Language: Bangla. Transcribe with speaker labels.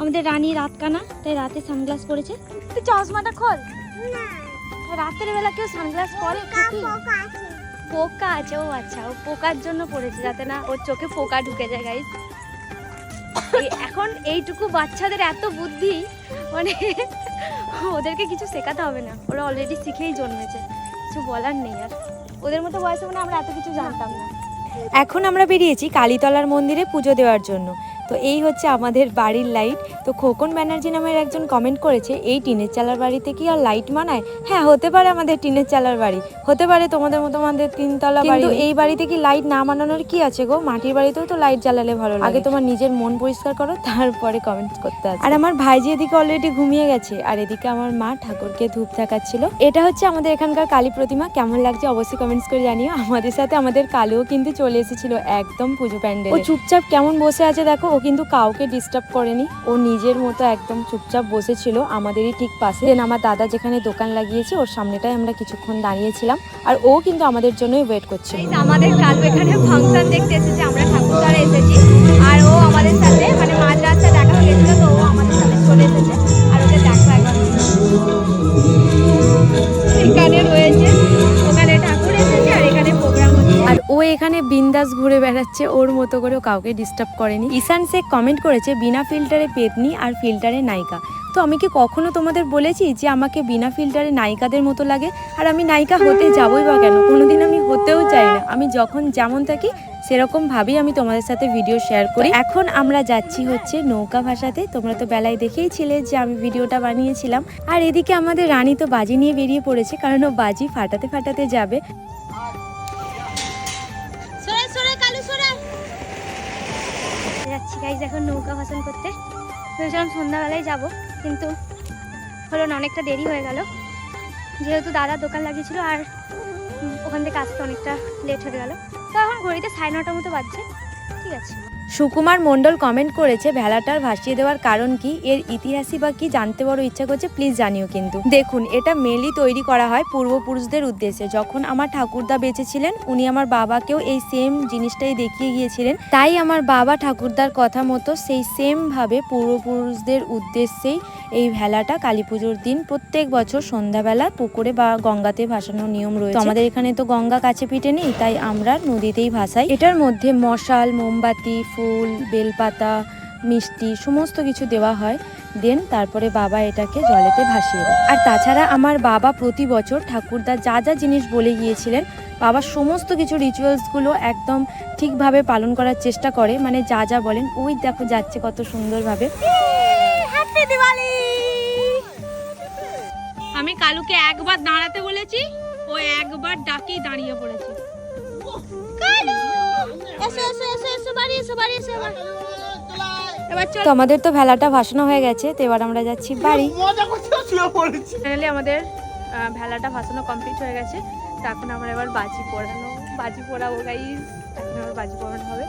Speaker 1: আমাদের রানী রাত কানা তাই রাতে সানগ্লাস পরেছে। তুই চশমাটা খোল। রাতের বেলা কেউ সানগ্লাস পরে? পোকা আছে। ও আচ্ছা ও পোকার জন্য পড়েছে যাতে না ওর চোখে পোকা ঢুকে যায় গাইস এখন এইটুকু বাচ্চাদের এত বুদ্ধি মানে ওদেরকে কিছু শেখাতে হবে না। ওরা অলরেডি শিখেই জন্মেছে। কিছু বলার নেই আর। ওদের মতো বয়সে মানে আমরা এত কিছু জানতাম না।
Speaker 2: এখন আমরা বেরিয়েছি কালীতলার মন্দিরে পুজো দেওয়ার জন্য। তো এই হচ্ছে আমাদের বাড়ির লাইট তো খোকন ব্যানার্জি নামের একজন কমেন্ট করেছে এই টিনের চালার বাড়িতে কি আর লাইট মানায়? হ্যাঁ হতে পারে আমাদের টিনের চালার বাড়ি। হতে পারে তোমাদের মতো আমাদের তিনতলা বাড়ি। এই বাড়িতে কি লাইট না মানানোর কি আছে গো? মাটির বাড়িতেও তো লাইট জ্বালালে ভালো লাগে। আগে তোমার নিজের মন পরিষ্কার করো তারপরে কমেন্ট করতে আছে। আর আমার ভাইজি এদিকে অলরেডি ঘুমিয়ে গেছে। আর এদিকে আমার মা ঠাকুরকে ধূপ দেখাচ্ছিল। এটা হচ্ছে আমাদের এখানকার কালী প্রতিমা। কেমন লাগছে অবশ্যই কমেন্টস করে জানিও। আমাদের সাথে আমাদের কালেও কিন্তু চলে এসেছিল একদম পুজো প্যান্ডেল। ও চুপচাপ কেমন বসে আছে দেখো ও কিন্তু কাউকে ডিস্টার্ব করেনি। ও নিজের মতো একদম চুপচাপ বসেছিল আমাদেরই ঠিক পাশে। দেন আমার দাদা যেখানে দোকান লাগিয়েছে, ওর সামনেটাই আমরা কিছুক্ষণ দাঁড়িয়েছিলাম। আর ও কিন্তু আমাদের জন্যই ওয়েট করছিল।
Speaker 1: আমাদের কালকে এখানে ফাংশন দেখতে এসেছে আমরা ঠাকুর দ্বারা এসেছি। আর ও আমাদের সাথে মানে মাঝ রাস্তা দেখা হয়ে গেছিল, তো ও আমাদের সাথে চলে এসেছে। আর
Speaker 2: ও এখানে বিন্দাস ঘুরে বেড়াচ্ছে, ওর মতো করে কাউকে ডিস্টার্ব করেনি। ঈশান শেখ কমেন্ট করেছে, বিনা ফিল্টারে পেতনি আর ফিল্টারে নায়িকা। তো আমি কি কখনো তোমাদের বলেছি যে আমাকে বিনা ফিল্টারে নায়িকাদের মতো লাগে? আর আমি নায়িকা হতে যাবই বা কেন? কোনোদিন আমি হতেও চাই না। আমি যখন যেমন থাকি, সেরকম ভাবেই আমি তোমাদের সাথে ভিডিও শেয়ার করি। এখন আমরা যাচ্ছি হচ্ছে নৌকা ভাষাতে তোমরা তো বেলায় দেখেইছিলে যে আমি ভিডিওটা বানিয়েছিলাম। আর এদিকে আমাদের রানী তো বাজি নিয়ে বেরিয়ে পড়েছে, কারণ ও বাজি ফাটাতে ফাটাতে যাবে।
Speaker 1: গাইজ এখন নৌকা ভাসন করতে। ভেবেছিলাম সন্ধ্যাবেলায় যাব, কিন্তু হলো না, অনেকটা দেরি হয়ে গেল। যেহেতু দাদা দোকান লাগিয়েছিল, আর ওখান থেকে আসতে অনেকটা লেট হয়ে গেল। তো এখন ঘড়িতে সাড়ে নটার মতো বাজছে।
Speaker 2: সুকুমার মণ্ডল কমেন্ট করেছে ভেলাটার ভাসিয়ে দেওয়ার কারণ কি? এর ইতিহাসই বা কি? জানতে বড় ইচ্ছা করছে প্লিজ জানিও কিন্তু। দেখুন এটা মেনলি তৈরি করা হয় পূর্বপুরুষদের উদ্দেশ্যে। যখন আমার ঠাকুরদা বেঁচে ছিলেন উনি আমার বাবাকেও এই সেম জিনিসটাই দেখিয়ে গিয়েছিলেন। তাই আমার বাবা ঠাকুরদার কথা মতো সেই সেম ভাবে পূর্বপুরুষদের উদ্দেশ্যেই এই ভেলাটা কালী পুজোর দিন প্রত্যেক বছর সন্ধ্যাবেলা পুকুরে বা গঙ্গাতে ভাসানোর নিয়ম রয়েছে। আমাদের এখানে তো গঙ্গা কাছে পিঠে নেই তাই আমরা নদীতেই ভাসাই। এটার মধ্যে মশাল মোমবাতি ফুল বেলপাতা মিষ্টি সমস্ত কিছু দেওয়া হয়। দেন তারপরে বাবা এটাকে জলেতে ভাসিয়ে দেয়। আর তাছাড়া আমার বাবা প্রতি বছর ঠাকুরদা যা যা জিনিস বলে গিয়েছিলেন বাবা সমস্ত কিছু রিচুয়ালসগুলো একদম ঠিকভাবে পালন করার চেষ্টা করে। মানে যা যা বলেন ওই দেখো যাচ্ছে কত সুন্দরভাবে।
Speaker 1: আমি কালুকে একবার দাঁড়াতে বলেছি ও একবার ডাকেই দাঁড়িয়ে পড়েছে। কালু! এসো এসো
Speaker 2: তো আমাদের তো ভেলাটা ভাসানো হয়ে গেছে তো এবার আমরা যাচ্ছি বাড়ি।
Speaker 1: ফাইনালি আমাদের ভেলাটা ভাসানো কমপ্লিট হয়ে গেছে। তো এখন আমরা এবার বাজি পড়ানো বাজি পড়াবো গাইজ এখন আবার বাজি পড়ানো হবে।